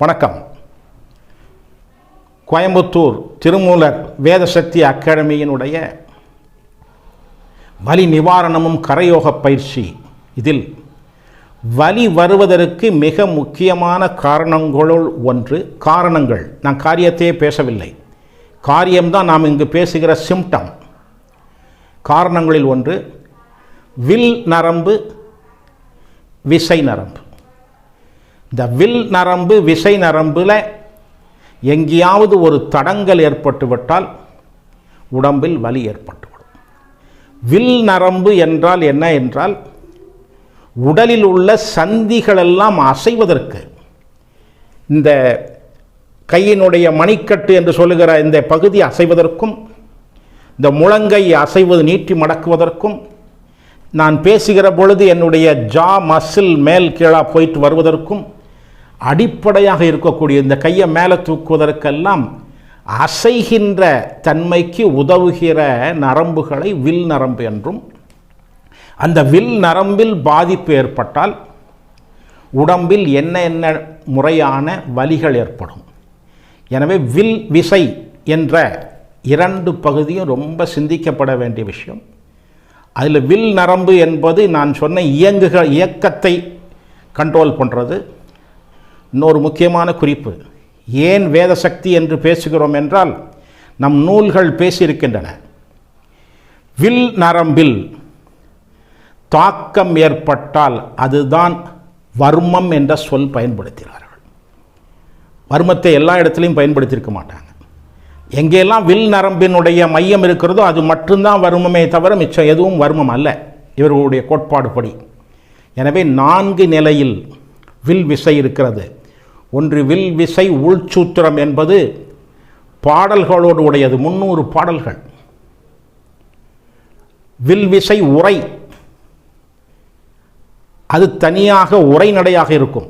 வணக்கம். கோயம்புத்தூர் திருமூலர் வேதசக்தி அகாடமியினுடைய வலி நிவாரணமும் கரையோக பயிற்சி. இதில் வலி வருவதற்கு மிக முக்கியமான காரணங்களுள் ஒன்று காரணங்கள். நான் காரியத்தையே பேசவில்லை. காரியம்தான் நாம் இங்கு பேசுகிற சிம்டம் காரணங்களில் ஒன்று வில் நரம்பு விசை நரம்பு. இந்த வில் நரம்பு விசை நரம்பில் எங்கேயாவது ஒரு தடங்கல் ஏற்பட்டுவிட்டால் உடம்பில் வலி ஏற்பட்டுவிடும். வில் நரம்பு என்றால் என்ன என்றால் உடலில் உள்ள சந்திகளெல்லாம் அசைவதற்கு இந்த கையினுடைய மணிக்கட்டு என்று சொல்லுகிற இந்த பகுதி அசைவதற்கும் இந்த முழங்கை அசைவது நீட்டி மடக்குவதற்கும் நான் பேசுகிற பொழுது என்னுடைய ஜா மசில் மேல் கீழாக போயிட்டு வருவதற்கும் அடிப்படையாக இருக்கக்கூடிய இந்த கையை மேலே தூக்குவதற்கெல்லாம் அசைகின்ற தன்மைக்கு உதவுகிற நரம்புகளை வில் நரம்பு என்றும் அந்த வில் நரம்பில் பாதிப்பு ஏற்பட்டால் உடம்பில் என்ன என்ன முறையான வலிகள் ஏற்படும். எனவே வில் விசை என்ற இரண்டு பகுதியும் ரொம்ப சிந்திக்கப்பட வேண்டிய விஷயம். அதில் வில் நரம்பு என்பது நான் சொன்ன இயங்குக இயக்கத்தை கண்ட்ரோல் பண்ணுறது இன்னொரு முக்கியமான குறிப்பு. ஏன் வேத சக்தி என்று பேசுகிறோம் என்றால் நம் நூல்கள் பேசியிருக்கின்றன. வில் நரம்பில் தாக்கம் ஏற்பட்டால் அதுதான் வர்மம் என்ற சொல் பயன்படுத்தினார்கள். வர்மத்தை எல்லா இடத்துலையும் பயன்படுத்தியிருக்க மாட்டாங்க. எங்கெல்லாம் வில் நரம்பினுடைய மையம் இருக்கிறதோ அது மட்டும்தான் வர்மமே தவிர மிச்சம் எதுவும் வர்மம் அல்ல. இவர்களுடைய கோட்பாடுபடி எனவே நான்கு நிலையில் வில் விசை இருக்கிறது. ஒன்று வில் விசை உள்சூத்திரம் என்பது பாடல்களோடு உடையது. முந்நூறு பாடல்கள். வில் விசை உரை. அது தனியாக உரைநடையாக இருக்கும்.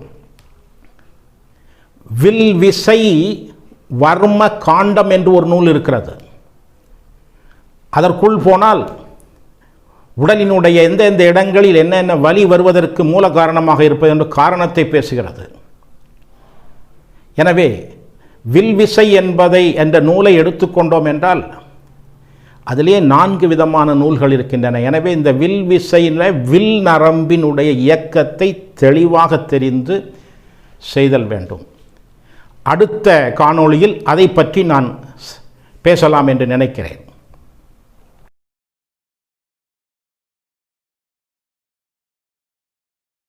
வில் விசை வர்ம காண்டம் என்று ஒரு நூல் இருக்கிறது. அதற்குள் போனால் உடலினுடைய எந்தெந்த இடங்களில் என்னென்ன வலி வருவதற்கு மூல காரணமாக இருப்பது என்று காரணத்தை பேசுகிறது. எனவே வில் விசை என்பதை என்ற நூலை எடுத்துக்கொண்டோம் என்றால் அதிலே நான்கு விதமான நூல்கள் இருக்கின்றன. எனவே இந்த வில் விசையில் வில் நரம்பினுடைய இயக்கத்தை தெளிவாக தெரிந்து செய்தல் வேண்டும். அடுத்த காணொளியில் அதை பற்றி நான் பேசலாம் என்று நினைக்கிறேன்.